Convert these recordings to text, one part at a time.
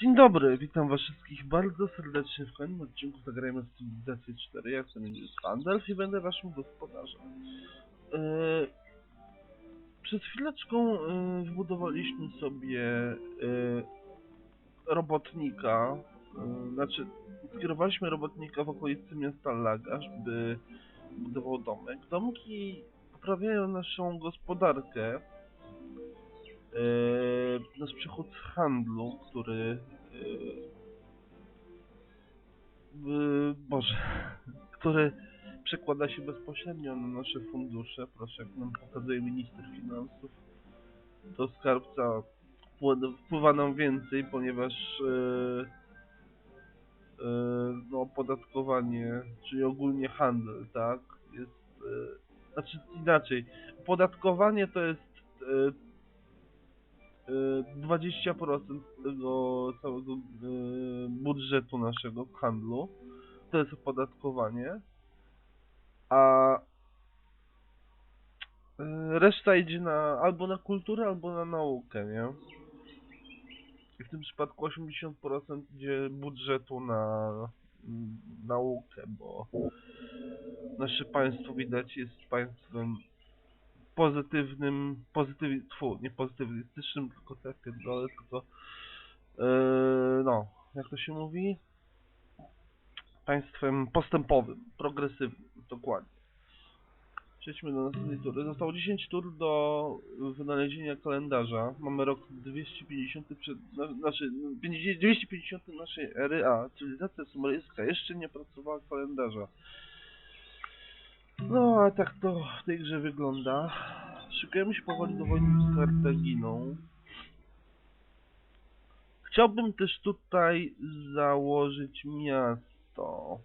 Dzień dobry, witam was wszystkich bardzo serdecznie w kolejnym odcinku Zagrajmy w Cywilizację 4. Ja jestem Julius Gandalf i będę waszym gospodarzem. Eee, przed chwileczką e, wybudowaliśmy sobie e, robotnika, e, znaczy skierowaliśmy robotnika w okolicy miasta Lagasz, by budował domek. Domki poprawiają naszą gospodarkę, nasz przychód z handlu, który e, e, Boże, który przekłada się bezpośrednio na nasze fundusze. Proszę, jak nam pokazuje minister finansów, do skarbca wpły- wpływa nam więcej, ponieważ e, e, no, opodatkowanie, czyli ogólnie handel, tak, jest, e, znaczy inaczej, opodatkowanie to jest e, 20% tego całego e, budżetu naszego handlu, to jest opodatkowanie, a e, reszta idzie na, albo na kulturę, albo na naukę, nie? I w tym przypadku 80% idzie budżetu na mm, naukę, bo nasze państwo widać jest państwem pozytywnym, pozytyw, tfu, nie pozytywistycznym, tylko tak pierdolę, tylko yy, no, jak to się mówi? Państwem postępowym, progresywnym, dokładnie. Przejdźmy do następnej tury. Zostało 10 tur do wynalezienia kalendarza. Mamy rok 250 przed, na, znaczy 50 250 naszej ery, a cywilizacja sumeryjska jeszcze nie pracowała kalendarza. No, a tak to w tej grze wygląda. Szykujemy się powoli do wojny z Kartaginą. Chciałbym też tutaj założyć miasto.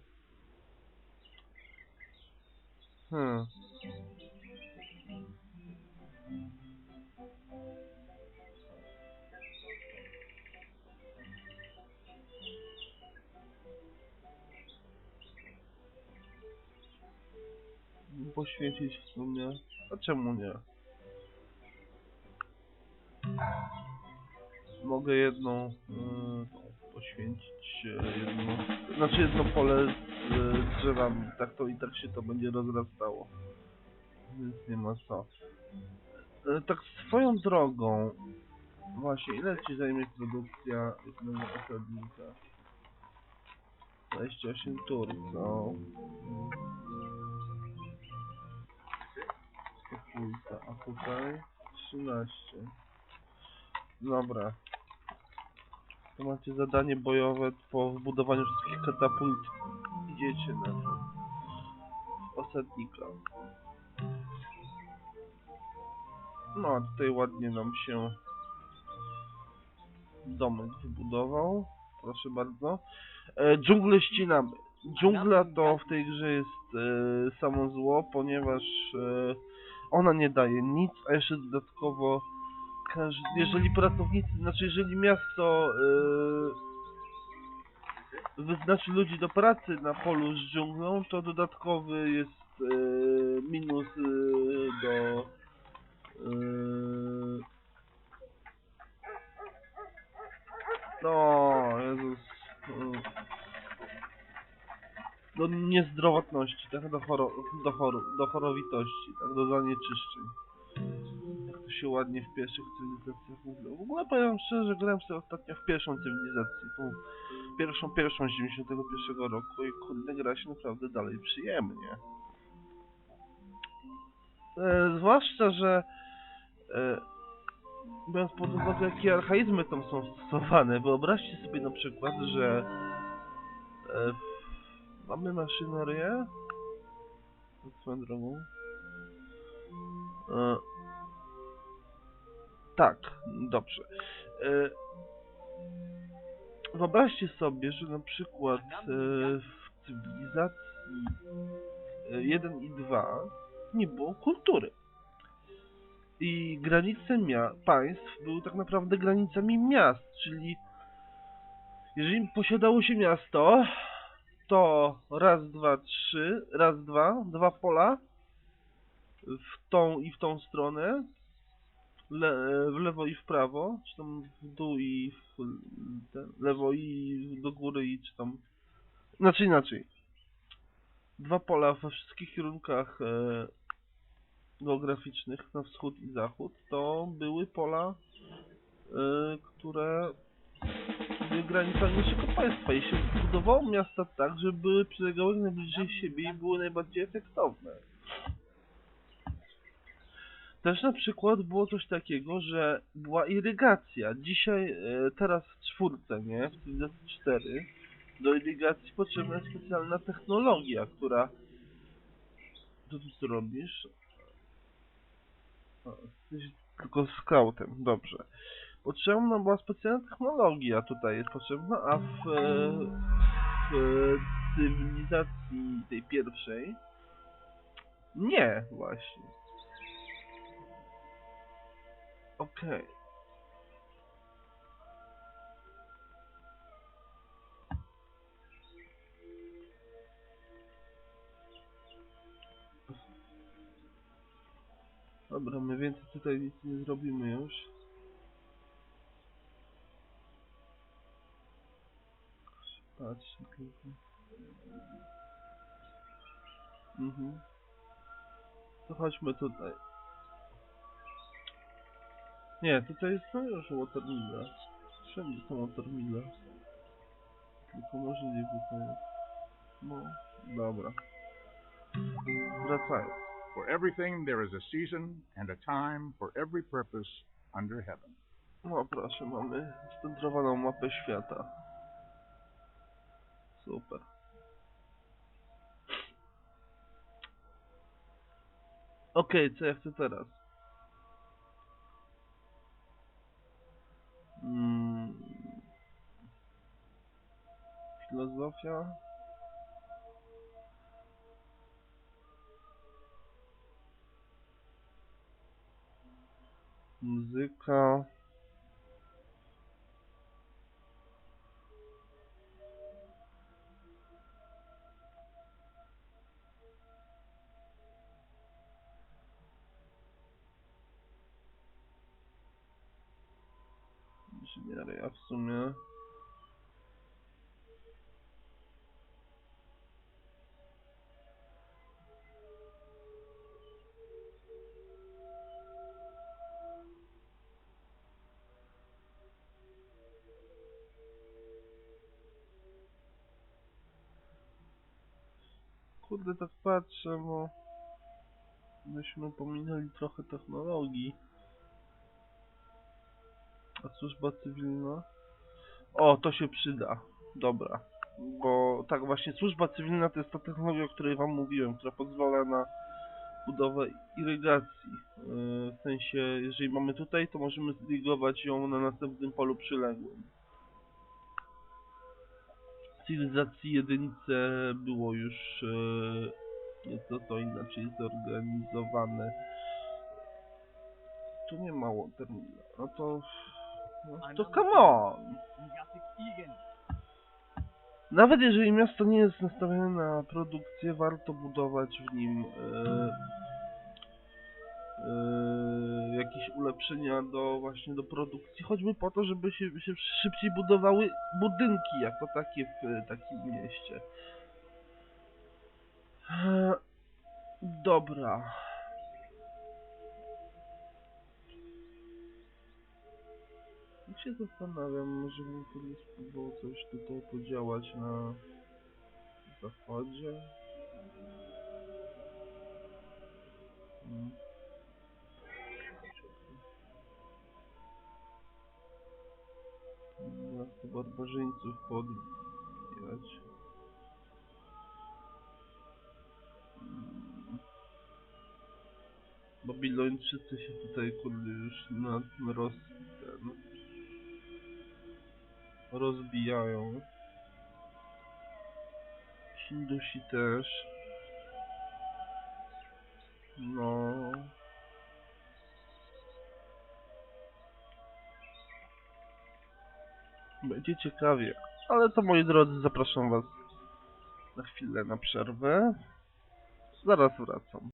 Hmm. Poświęcić w sumie. A czemu nie? Mogę jedną yy, poświęcić yy, jedno, znaczy jedno pole z yy, drzewami. Tak to i tak się to będzie rozrastało. Więc nie ma co. Yy, tak swoją drogą. Właśnie, ile ci zajmie produkcja jednego osadnika? 28 tur, co? Kulta, a tutaj 13. Dobra. To macie zadanie bojowe po wbudowaniu wszystkich katapult. Idziecie na to. Osadnika. No, a tutaj ładnie nam się domek wybudował. Proszę bardzo. E, dżunglę ścinamy. Dżungla to w tej grze jest e, samo zło, ponieważ e, ona nie daje nic, a jeszcze dodatkowo jeżeli pracownicy, znaczy jeżeli miasto yy, wyznaczy ludzi do pracy na polu z dżunglą, to dodatkowy jest yy, minus yy, do yy, no Jezus yy, do niezdrowotności, tak, do, choro, do, chor, do chorowitości, tak, do zanieczyszczeń. Jak to się ładnie w pierwszych cywilizacjach mówiło. W ogóle powiem szczerze, grałem sobie ostatnio w pierwszą cywilizację, tą pierwszą, pierwszą z 91 roku i kurde gra się naprawdę dalej przyjemnie. E, zwłaszcza, że e, biorąc pod uwagę jakie archaizmy tam są stosowane, wyobraźcie sobie na przykład, że e, Mamy maszynerię. Swoją drogą. E, tak, dobrze. E, wyobraźcie sobie, że na przykład e, w cywilizacji e, 1 i 2 nie było kultury. I granice państw były tak naprawdę granicami miast, czyli jeżeli posiadało się miasto, to raz, dwa, trzy, raz, dwa, dwa pola w tą i w tą stronę. le, w lewo i w prawo, czy tam w dół i w ten, lewo i do góry i czy tam... Znaczy inaczej. Dwa pola we wszystkich kierunkach e, geograficznych, na wschód i zachód, to były pola, e, które granicami naszego państwa i się budowało miasta tak, żeby były przylegały najbliżej siebie i były najbardziej efektowne. Też na przykład było coś takiego, że była irygacja. Dzisiaj, e, teraz w czwórce, nie? W cywilizacji 4, do irygacji potrzebna jest specjalna technologia, która... Co ty tu robisz? O, jesteś tylko scoutem, dobrze. Potrzebna była specjalna technologia tutaj jest potrzebna, a w, e, w cywilizacji tej pierwszej nie właśnie. Okej. Dobra, my więcej tutaj nic nie zrobimy już. Patrz, tylko. Mhm. To chodźmy tutaj. Nie, tutaj jest no już watermile. Wszędzie są watermile. Tylko możliwe to jest. No, dobra. Wracając. For everything there is a season and a time for every purpose under heaven. No proszę, mamy scentrowaną mapę świata. Okej, co ja chcę teraz? Mm. Filozofia. Muzyka. Inżynieria w sumie. Kurde, tak patrzę, bo myśmy pominęli trochę technologii. A służba cywilna? O, to się przyda. Dobra. Bo tak właśnie, służba cywilna to jest ta technologia, o której wam mówiłem, która pozwala na budowę irygacji. Yy, W sensie, jeżeli mamy tutaj, to możemy zirigować ją na następnym polu przyległym. W cywilizacji jedynce było już yy, nieco to inaczej zorganizowane. Tu nie ma termina. No to... No to come on! Nawet jeżeli miasto nie jest nastawione na produkcję, warto budować w nim e, e, jakieś ulepszenia do właśnie do produkcji, choćby po to, żeby się, się szybciej budowały budynki jako takie w takim mieście. E, dobra. Tak się zastanawiam, może bym spróbował coś tutaj podziałać na zachodzie. Hmm. Miasto barbarzyńców podbijać. Hmm. Babilończycy się tutaj kurde już na, na ten, rozbijają. Hindusi też. No. Będzie ciekawie. Ale to moi drodzy, zapraszam was na chwilę na przerwę. Zaraz wracam.